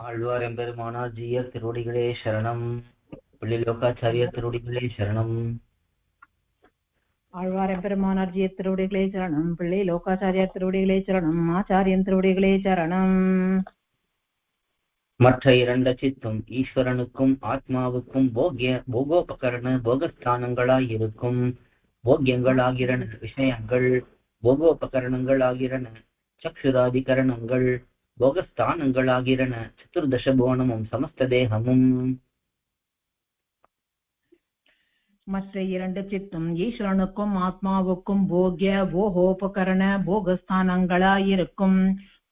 ஆழ்வார் எம்பெருமானார் ஜீயர் திருவடிகளே சரணம். பிள்ளை லோகாச்சாரியர் திருவடிகளே சரணம். ஆழ்வார் எம்பெருமானார் ஜிய திருவடிகளே சரணம். பிள்ளை லோகாச்சாரியார் திருவடிகளே சரணம். ஆச்சாரியன் திருவடிகளே சரணம். மற்ற இரண்ட சித்தும் ஈஸ்வரனுக்கும் ஆத்மாவுக்கும் போகிய போகோபகரண போகஸ்தானங்களாய் இருக்கும் போக்கியங்களாகிறன விஷயங்கள் போகோபகரணங்களாகிறன சக்ஷுராதிகரணங்கள் போகஸ்தானங்களாகிறன சதுர்தச புவனமும் சமஸ்த தேகமும் மற்ற இரண்டு சித்தும் ஈஸ்வரனுக்கும் ஆத்மாவுக்கும் போகிய போகோபகரண போகஸ்தானங்களாயிருக்கும்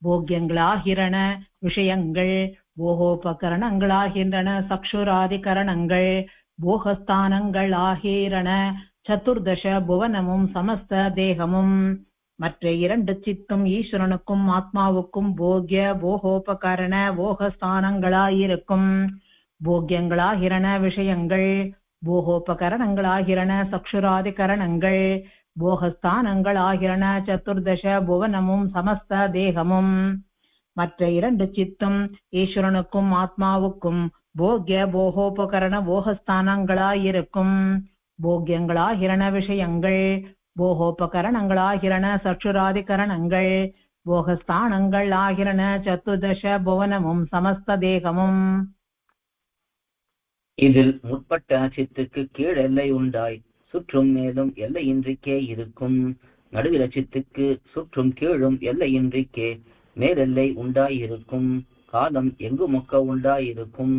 போக்கியங்களாகிறன விஷயங்கள் போகோபகரணங்களாகின்றன சக்ஷுராதிகரணங்கள் போகஸ்தானங்களாகிறன சதுர்தச புவனமும் சமஸ்த தேகமும் மற்ற இரண்டு சித்தும் ஈஸ்வரனுக்கும் ஆத்மாவுக்கும் போகிய போகோபகரண போகஸ்தானங்களாயிருக்கும். போக்கியங்களாகிறன விஷயங்கள் போகோபகரணங்களாகிறன சக்ஷுராதிகரணங்கள் போகஸ்தானங்களாகிறன சதுர்தச புவனமும் சமஸ்த தேகமும். மற்ற இரண்டு சித்தும் ஈஸ்வரனுக்கும் ஆத்மாவுக்கும் போகிய போகோபகரண போகஸ்தானங்களாயிருக்கும். போக்கியங்களாகிறன விஷயங்கள் போகோபகரணங்களாகிறன சக்ஷுராதிகரணங்கள் போகஸ்தானங்கள் ஆகிறன சத்துர்தச புவனமும் சமஸ்த தேகமும் இதில் முற்பட்ட சித்துக்கு கீழ் எல்லை உண்டாய். சுற்றும் மேலும் எல்லையின்றிக்கே இருக்கும். நடுவில சித்துக்கு சுற்றும் கீழும் எல்லையின்றிக்கே மேலெல்லை உண்டாயிருக்கும். காலம் எங்கு மொக்க உண்டாயிருக்கும்?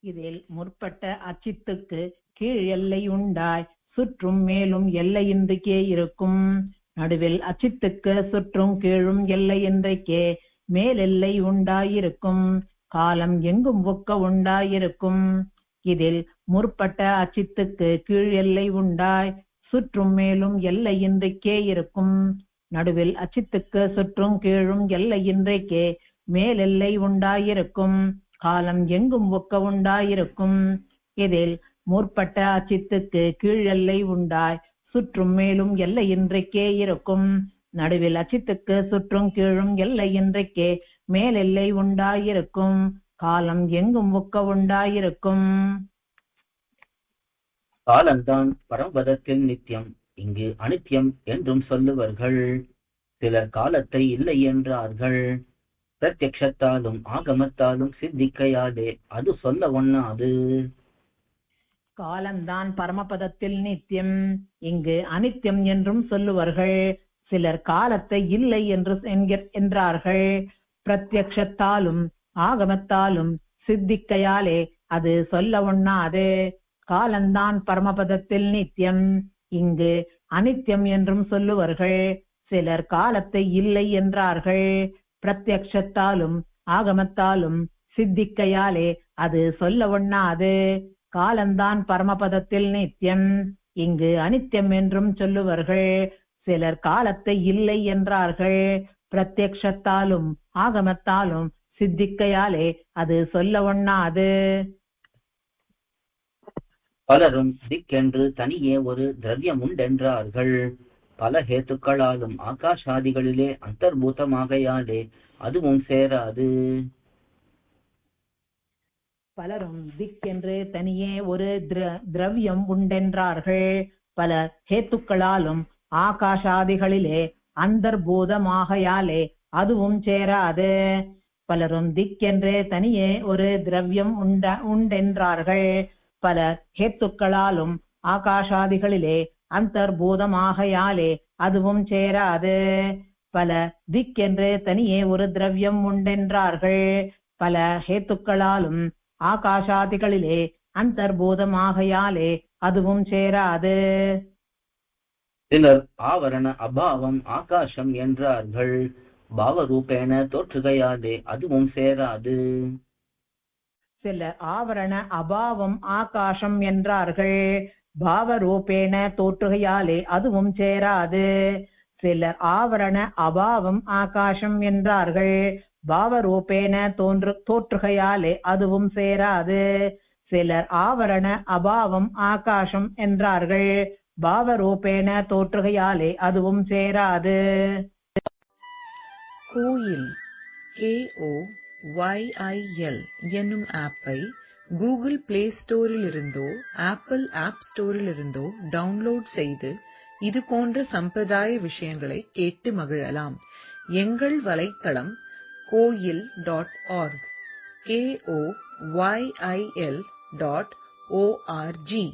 இதில் முற்பட்ட அச்சித்துக்கு கீழ் எல்லை உண்டாய். சுற்றும் மேலும் எல்லையின்றிக்கே இருக்கும். நடுவில் அச்சித்துக்கு சுற்றும் கீழும் எல்லையின்றிக்கே மேலெல்லை உண்டாயிருக்கும். காலம் எங்கும் ஒக்க உண்டாயிருக்கும். இதில் முற்பட்ட அச்சித்துக்கு கீழ் எல்லை உண்டாய் சுற்றும் மேலும் எல்லையின்றைக்கே இருக்கும். நடுவில் அச்சித்துக்கு சுற்றும் கீழும் எல்லையின்றைக்கே மேலெல்லை உண்டாயிருக்கும். காலம் எங்கும் ஒக்க உண்டாயிருக்கும். இதில் முற்பட்ட அச்சித்துக்கு கீழ் எல்லை உண்டாய். சுற்றும் மேலும் எல்லை இன்றைக்கே இருக்கும். நடுவில் அச்சித்துக்கு சுற்றும் கீழும் எல்லை எல்லையின்றைக்கே மேலெல்லை உண்டாயிருக்கும். காலம் எங்கும் ஒக்க உண்டாயிருக்கும். காலம்தான் பரம்பதத்தில் நித்தியம் இங்கு அனித்தியம் என்றும் சொல்லுவர்கள். சிலர் காலத்தை இல்லை என்றார்கள். பிரத்யக்ஷத்தாலும் ஆகமத்தாலும் சித்திக்கையாலே அது சொல்ல ஒண்ணாது. காலம்தான் பரமபதத்தில் நித்தியம். இங்கு அனித்தியம் என்றும் சொல்லுவார்கள். சிலர் காலத்தை இல்லை என்று என்றார்கள். பிரத்யக்ஷத்தாலும் ஆகமத்தாலும் சித்திக்கையாலே அது சொல்ல ஒண்ணாது. காலந்தான் பரமபதத்தில் நித்தியம். இங்கு அனித்தியம் என்றும் சொல்லுவார்கள். சிலர் காலத்தை இல்லை என்றார்கள். பிரத்யக்ஷத்தாலும் ஆகமத்தாலும் சித்திக்கையாலே அது சொல்ல ஒண்ணாது. காலந்தான் பரமபதத்தில் நித்தியம் இங்கு அனித்தியம் என்றும் சொல்லுவார்கள். சிலர் காலத்தை இல்லை என்றார்கள். பிரத்யக்ஷத்தாலும் ஆகமத்தாலும் சித்திக்கையாலே அது சொல்ல ஒண்ணாது. பலரும் திக்கென்று தனியே ஒரு திரவியம் உண்டென்றார்கள் பல ஹேத்துக்களாலும் ஆகாஷாதிகளிலே அந்தர்பூதமாகையாலே அதுவும் சேராது. பலரும் திக்கென்று தனியே ஒரு திர- திரவியம் உண்டென்றார்கள். பல ஹேத்துக்களாலும் ஆகாஷாதிகளிலே அந்தர்பூதமாகையாலே அதுவும் சேராது. பலரும் திக்கென்றே தனியே ஒரு திரவியம் உண்ட உண்டென்றார்கள். பல ஹேத்துக்களாலும் ஆகாஷாதிகளிலே அந்தர்பூதமாகையாலே அதுவும் சேராது. பல திக்கென்று தனியே ஒரு திரவியம் உண்டென்றார்கள். பல ஹேத்துக்களாலும் ஆகாஷாதிகளிலே அந்தர்பூதமாகையாலே அதுவும் சேராது. சிலர் ஆவரண அபாவம் ஆகாசம் என்றார்கள். பாவரூபேன தோற்றுகையாலே அதுவும் சேராது. சிலர் ஆவரண அபாவம் ஆகாசம் என்றார்கள். பாவரூபேன தோற்றுகையாலே அதுவும் சேராது. சிலர் ஆவரண அபாவம் ஆகாசம் என்றார்கள். பாவரூபேன தோன்று தோற்றுகையாலே அதுவும் சேராது. சிலர் ஆவரண அபாவம் ஆகாசம் என்றார்கள். பாவரூபேன தோற்றுகையாலே அதுவும் சேராது. கோயில் கே ஓ ஒய்ஐஎல் என்னும் ஆப்பை கூகுள் பிளே ஸ்டோரிலிருந்தோ ஆப்பிள் ஆப் ஸ்டோரிலிருந்தோ டவுன்லோட் செய்து இது போன்ற சம்பிரதாய விஷயங்களை கேட்டு மகிழலாம். எங்கள் வலைத்தளம் Koyil dot org K O Y I L dot O R G